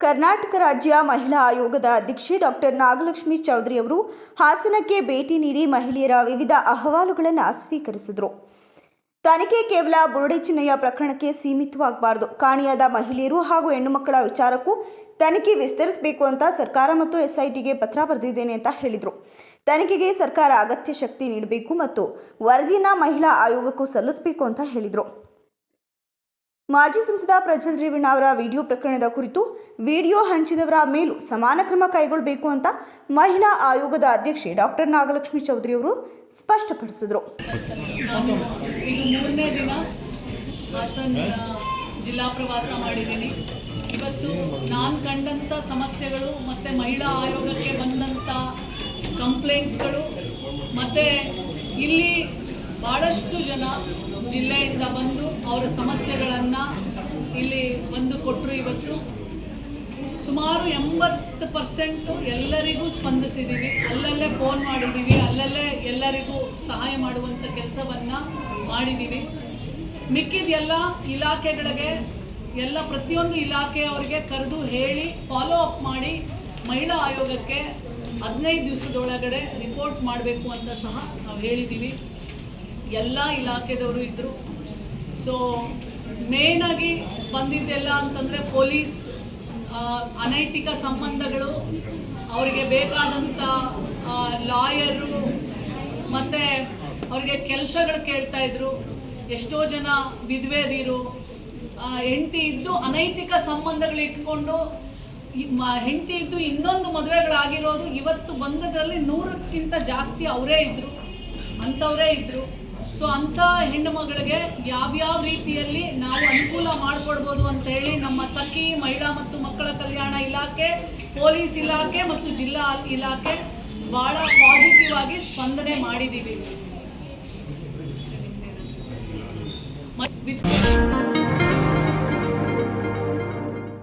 ಕರ್ನಾಟಕ ರಾಜ್ಯ ಮಹಿಳಾ ಆಯೋಗದ ಅಧ್ಯಕ್ಷೆ ಡಾಕ್ಟರ್ ನಾಗಲಕ್ಷ್ಮಿ ಚೌಧರಿ ಅವರು ಹಾಸನಕ್ಕೆ ಭೇಟಿ ನೀಡಿ ಮಹಿಳೆಯರ ವಿವಿಧ ಅಹವಾಲುಗಳನ್ನು ಸ್ವೀಕರಿಸಿದರು. ತನಿಖೆ ಕೇವಲ ಬುರುಡೆ ಚಿನ್ನಯ್ಯ ಪ್ರಕರಣಕ್ಕೆ ಸೀಮಿತವಾಗಬಾರದು. ಕಾಣೆಯಾದ ಮಹಿಳೆಯರು ಹಾಗೂ ಹೆಣ್ಣು ಮಕ್ಕಳ ವಿಚಾರಕ್ಕೂ ತನಿಖೆ ವಿಸ್ತರಿಸಬೇಕು ಅಂತ ಸರ್ಕಾರ ಮತ್ತು ಎಸ್ಐಟಿಗೆ ಪತ್ರ ಬರೆದಿದ್ದೇನೆ ಅಂತ ಹೇಳಿದರು. ತನಿಖೆಗೆ ಸರ್ಕಾರ ಅಗತ್ಯ ಶಕ್ತಿ ನೀಡಬೇಕು ಮತ್ತು ವರದಿಯನ್ನು ಮಹಿಳಾ ಆಯೋಗಕ್ಕೂ ಸಲ್ಲಿಸಬೇಕು ಅಂತ ಹೇಳಿದರು. ಮಾಜಿ ಸಂಸದ ಪ್ರಜ್ವಲ್ ರೇವಣ್ಣ ಅವರ ವಿಡಿಯೋ ಪ್ರಕರಣದ ಕುರಿತು ವಿಡಿಯೋ ಹಂಚಿದವರ ಮೇಲೂ ಸಮಾನ ಕ್ರಮ ಕೈಗೊಳ್ಳಬೇಕು ಅಂತ ಮಹಿಳಾ ಆಯೋಗದ ಅಧ್ಯಕ್ಷೆ ಡಾಕ್ಟರ್ ನಾಗಲಕ್ಷ್ಮಿ ಚೌಧರಿ ಅವರು ಸ್ಪಷ್ಟಪಡಿಸಿದರು. ಮೂರನೇ ದಿನ ಜಿಲ್ಲಾ ಪ್ರವಾಸ ಮಾಡಿದ್ದೀನಿ. ಇವತ್ತು ನಾನು ಕಂಡಂಥ ಸಮಸ್ಯೆಗಳು ಮತ್ತು ಮಹಿಳಾ ಆಯೋಗಕ್ಕೆ ಬಂದಂಥ ಕಂಪ್ಲೇಂಟ್ಸ್ಗಳು ಮತ್ತು ಇಲ್ಲಿ ಭಾಳಷ್ಟು ಜನ ಜಿಲ್ಲೆಯಿಂದ ಬಂದು ಅವರ ಸಮಸ್ಯೆಗಳನ್ನು ಇಲ್ಲಿ ಬಂದು ಕೊಟ್ಟರು ಇವತ್ತು. ಸುಮಾರು ಎಂಬತ್ತು ಪರ್ಸೆಂಟು ಎಲ್ಲರಿಗೂ ಸ್ಪಂದಿಸಿದ್ದೀವಿ ಅಲ್ಲಲ್ಲೇ ಫೋನ್ ಮಾಡಿದ್ದೀವಿ ಅಲ್ಲಲ್ಲೇ ಎಲ್ಲರಿಗೂ ಸಹಾಯ ಮಾಡುವಂಥ ಕೆಲಸವನ್ನು ಮಾಡಿದ್ದೀವಿ ಮಿಕ್ಕಿದ ಎಲ್ಲ ಇಲಾಖೆಗಳಿಗೆ, ಎಲ್ಲ ಪ್ರತಿಯೊಂದು ಇಲಾಖೆಯವರಿಗೆ ಕರೆದು ಹೇಳಿ ಫಾಲೋ ಅಪ್ ಮಾಡಿ ಮಹಿಳಾ ಆಯೋಗಕ್ಕೆ ಹದಿನೈದು ದಿವಸದೊಳಗಡೆ ರಿಪೋರ್ಟ್ ಮಾಡಬೇಕು ಅಂತ ಸಹ ನಾವು ಹೇಳಿದ್ದೀವಿ ಎಲ್ಲ ಇಲಾಖೆದವರು ಇದ್ದರು ಸೊ ಮೇಯ್ನಾಗಿ ಬಂದಿದ್ದೆಲ್ಲ ಅಂತಂದರೆ ಪೊಲೀಸ್ ಅನೈತಿಕ ಸಂಬಂಧಗಳು, ಅವರಿಗೆ ಬೇಕಾದಂಥ ಲಾಯರು ಮತ್ತು ಅವರಿಗೆ ಕೆಲಸಗಳು ಕೇಳ್ತಾ ಇದ್ರು. ಎಷ್ಟೋ ಜನ ವಿಧವೆದಿರು ಹೆಂಡತಿ ಇದ್ದು ಅನೈತಿಕ ಸಂಬಂಧಗಳು ಇಟ್ಕೊಂಡು ಹೆಂಡತಿ ಇದ್ದು ಇನ್ನೊಂದು ಮದುವೆಗಳಾಗಿರೋದು ಇವತ್ತು ಬಂದದ್ರಲ್ಲಿ ನೂರಕ್ಕಿಂತ ಜಾಸ್ತಿ ಅವರೇ ಇದ್ದರು ಅಂಥವರೇ ಇದ್ದರು ಸೊ ಅಂಥ ಹೆಣ್ಣು ಮಗಳಿಗೆ ಯಾವ್ಯಾವ ರೀತಿಯಲ್ಲಿ ನಾವು ಅನುಕೂಲ ಮಾಡಿಕೊಡ್ಬೋದು ಅಂತ ಹೇಳಿ ನಮ್ಮ ಸಖಿ, ಮಹಿಳಾ ಮತ್ತು ಮಕ್ಕಳ ಕಲ್ಯಾಣ ಇಲಾಖೆ, ಪೊಲೀಸ್ ಇಲಾಖೆ ಮತ್ತು ಜಿಲ್ಲಾ ಇಲಾಖೆ ಭಾಳ ಪಾಸಿಟಿವ್ ಆಗಿ ಸ್ಪಂದನೆ ಮಾಡಿದ್ದೀವಿ.